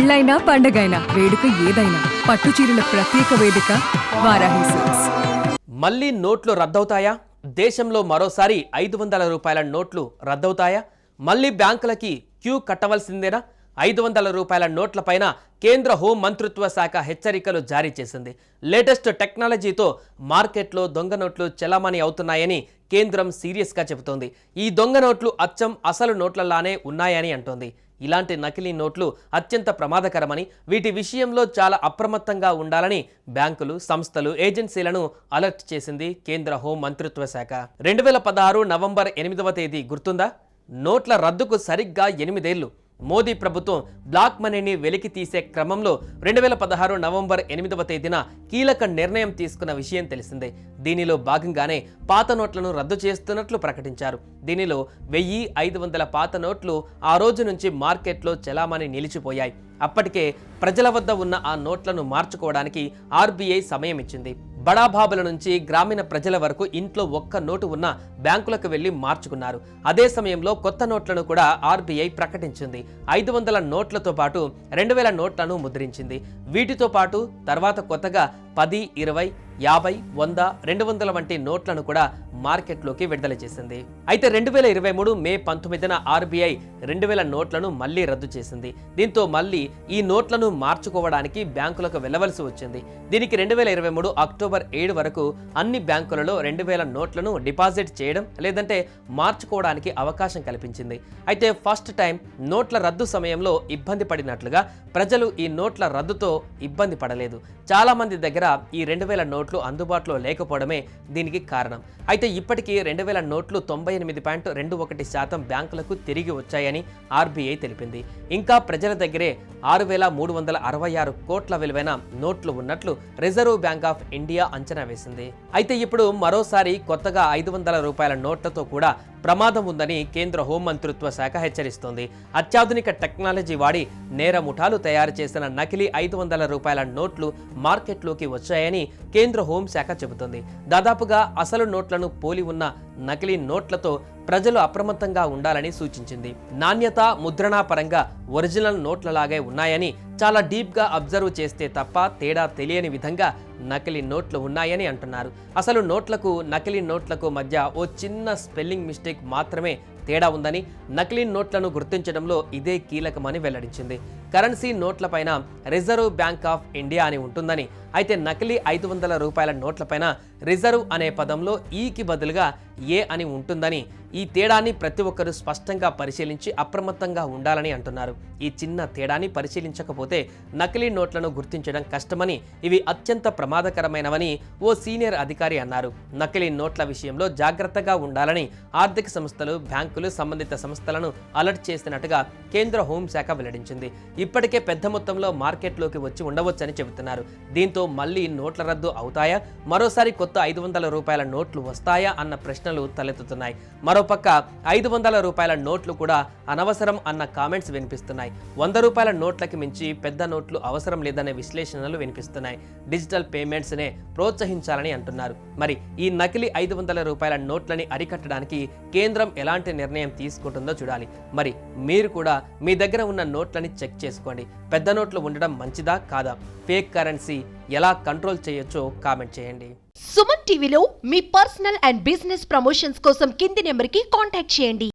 పెళ్ళైనా పండగైనా వేడుక ఏదైనా పట్టు చీరల ప్రత్యేక వేదిక వారాహి సిల్క్స్ మళ్ళీ నోట్లు రద్దవుతాయా? దేశంలో మరోసారి ఐదు వందల రూపాయల నోట్లు రద్దవుతాయా? మళ్ళీ బ్యాంకులకి క్యూ కట్టవలసిందేనా? ఐదు వందల రూపాయల నోట్లపైన కేంద్ర హోం మంత్రిత్వ శాఖ హెచ్చరికలు జారీ చేసింది. లేటెస్ట్ టెక్నాలజీతో మార్కెట్లో దొంగ నోట్లు చెలామణి అవుతున్నాయని కేంద్రం సీరియస్గా చెబుతోంది. ఈ దొంగ నోట్లు అచ్చం అసలు నోట్లలానే ఉన్నాయని అంటోంది. ఇలాంటి నకిలీ నోట్లు అత్యంత ప్రమాదకరమని వీటి విషయంలో చాలా అప్రమత్తంగా ఉండాలని బ్యాంకులు సంస్థలు ఏజెన్సీలను అలర్ట్ చేసింది కేంద్ర హోం మంత్రిత్వ శాఖ. రెండు వేల పదహారు నవంబర్ ఎనిమిదవ తేదీ గుర్తుందా? నోట్ల రద్దుకు సరిగ్గా ఎనిమిదేళ్ళు మోదీ ప్రభుత్వం బ్లాక్ మనీని వెలికి తీసే క్రమంలో రెండు వేల పదహారు నవంబర్ ఎనిమిదవ తేదీన కీలక నిర్ణయం తీసుకున్న విషయం తెలిసిందే. దీనిలో భాగంగానే పాత నోట్లను రద్దు చేస్తున్నట్లు ప్రకటించారు. దీనిలో వెయ్యి ఐదు వందల పాత నోట్లు ఆ రోజు నుంచి మార్కెట్లో చెలామణి నిలిచిపోయాయి. అప్పటికే ప్రజల వద్ద ఉన్న ఆ నోట్లను మార్చుకోవడానికి ఆర్బీఐ సమయం ఇచ్చింది. బడాబాబుల నుంచి గ్రామీణ ప్రజల వరకు ఇంట్లో ఒక్క నోటు ఉన్న బ్యాంకులకు వెళ్ళి మార్చుకున్నారు. అదే సమయంలో కొత్త నోట్లను కూడా ఆర్బీఐ ప్రకటించింది. ఐదు వందల నోట్లతో పాటు రెండు వేల నోట్లను ముద్రించింది. వీటితో పాటు తర్వాత కొత్తగా పది ఇరవై యాభై వంద రెండు వందల వంటి నోట్లను కూడా మార్కెట్లోకి విడుదల చేసింది. అయితే రెండు వేల ఇరవై మూడు మే పంతొమ్మిదిన ఆర్బీఐ రెండు వేల నోట్లను మళ్ళీ రద్దు చేసింది. దీంతో మళ్ళీ ఈ నోట్లను మార్చుకోవడానికి బ్యాంకులకు వెళ్ళవలసి వచ్చింది. దీనికి రెండు వేల ఇరవై మూడు అక్టోబర్ ఏడు వరకు అన్ని బ్యాంకులలో రెండు వేల నోట్లను డిపాజిట్ చేయడం లేదంటే మార్చుకోవడానికి అవకాశం కల్పించింది. అయితే ఫస్ట్ టైం నోట్ల రద్దు సమయంలో ఇబ్బంది పడినట్లుగా ప్రజలు ఈ నోట్ల రద్దుతో ఇబ్బంది పడలేదు. చాలా మంది దగ్గర ఈ రెండు వేల నోట్ నోట్లు అందుబాటులో లేకపోవడమే దీనికి కారణం. అయితే ఇప్పటికీ రెండు వేల నోట్లు తొంభై ఎనిమిది పాయింట్ రెండు ఒకటి శాతం బ్యాంకులకు తిరిగి వచ్చాయని ఆర్బీఐ తెలిపింది. ఇంకా ప్రజల దగ్గరే ఆరు వేల మూడు వందల అరవై ఆరు కోట్ల విలువైన నోట్లు ఉన్నట్లు రిజర్వ్ బ్యాంక్ ఆఫ్ ఇండియా అంచనా వేసింది. అయితే ఇప్పుడు మరోసారి కొత్తగా ఐదు వందల రూపాయల నోట్లతో కూడా ప్రమాదం ఉందని కేంద్ర హోం మంత్రిత్వ శాఖ హెచ్చరిస్తోంది. అత్యాధునిక టెక్నాలజీ వాడి నేర ముఠాలు తయారు చేసిన నకిలీ ఐదు వందల రూపాయల నోట్లు మార్కెట్లోకి వచ్చాయని కేంద్ర హోంశాఖ చెబుతోంది. దాదాపుగా అసలు నోట్లను పోలి ఉన్న నకిలీ నోట్లతో ప్రజలు అప్రమత్తంగా ఉండాలని సూచించింది. నాణ్యత ముద్రణా పరంగా ఒరిజినల్ నోట్లలాగే ఉన్నాయని చాలా డీప్గా అబ్జర్వ్ చేస్తే తప్ప తేడా తెలియని విధంగా నకిలీ నోట్లు ఉన్నాయని అంటున్నారు. అసలు నోట్లకు నకిలీ నోట్లకు మధ్య ఓ చిన్న స్పెల్లింగ్ మిస్టేక్ మాత్రమే తేడా ఉందని నకిలీ నోట్లను గుర్తించడంలో ఇదే కీలకమని వెల్లడించింది. కరెన్సీ నోట్లపైన రిజర్వ్ బ్యాంక్ ఆఫ్ ఇండియా అని ఉంటుందని. అయితే నకిలీ ఐదు వందల రూపాయల నోట్లపైన రిజర్వ్ అనే పదంలో e ఈకి బదులుగా ఏ అని ఉంటుందని ఈ తేడాన్ని ప్రతి ఒక్కరూ స్పష్టంగా పరిశీలించి అప్రమత్తంగా ఉండాలని అంటున్నారు. ఈ చిన్న తేడాని పరిశీలించకపోతే నకిలీ నోట్లను గుర్తించడం కష్టమని ఇవి అత్యంత ప్రమాదకరమైనవని ఓ సీనియర్ అధికారి అన్నారు. నకిలీ నోట్ల విషయంలో జాగ్రత్తగా ఉండాలని ఆర్థిక సంస్థలు బ్యాంకులు సంబంధిత సంస్థలను అలర్ట్ చేసినట్టుగా కేంద్ర హోంశాఖ వెల్లడించింది. ఇప్పటికే పెద్ద మొత్తంలో మార్కెట్లోకి వచ్చి ఉండవచ్చని చెబుతున్నారు. దీంతో మళ్ళీ నోట్ల రద్దు అవుతాయా? మరోసారి కొత్త ఐదు వందల రూపాయల నోట్లు వస్తాయా అన్న ప్రశ్నలు తలెత్తుతున్నాయి. మరోపక్క ఐదు వందల రూపాయల నోట్లు కూడా అనవసరం అన్న కామెంట్స్ వినిపిస్తున్నాయి. వంద రూపాయల నోట్లకి మించి పెద్ద నోట్లు అవసరం లేదనే విశ్లేషణలు వినిపిస్తున్నాయి. డిజిటల్ పేమెంట్స్నే ప్రోత్సహించాలని అంటున్నారు. మరి ఈ నకిలీ ఐదు వందల రూపాయల నోట్లని అరికట్టడానికి కేంద్రం ఎలాంటి నిర్ణయం తీసుకుంటుందో చూడాలి. మరి మీరు కూడా మీ దగ్గర ఉన్న నోట్లని చెక్ చేసుకోండి. పెద్ద నోట్లు ఉండడం మంచిదా కాదా? ఫేక్ కరెన్సీ ఎలా కంట్రోల్ చేయొచ్చో కామెంట్ చేయండి. సుమన్ టీవీలో మీ పర్సనల్ అండ్ బిజినెస్ ప్రమోషన్స్ కోసం కింది నెంబర్కి కాంటాక్ట్ చేయండి.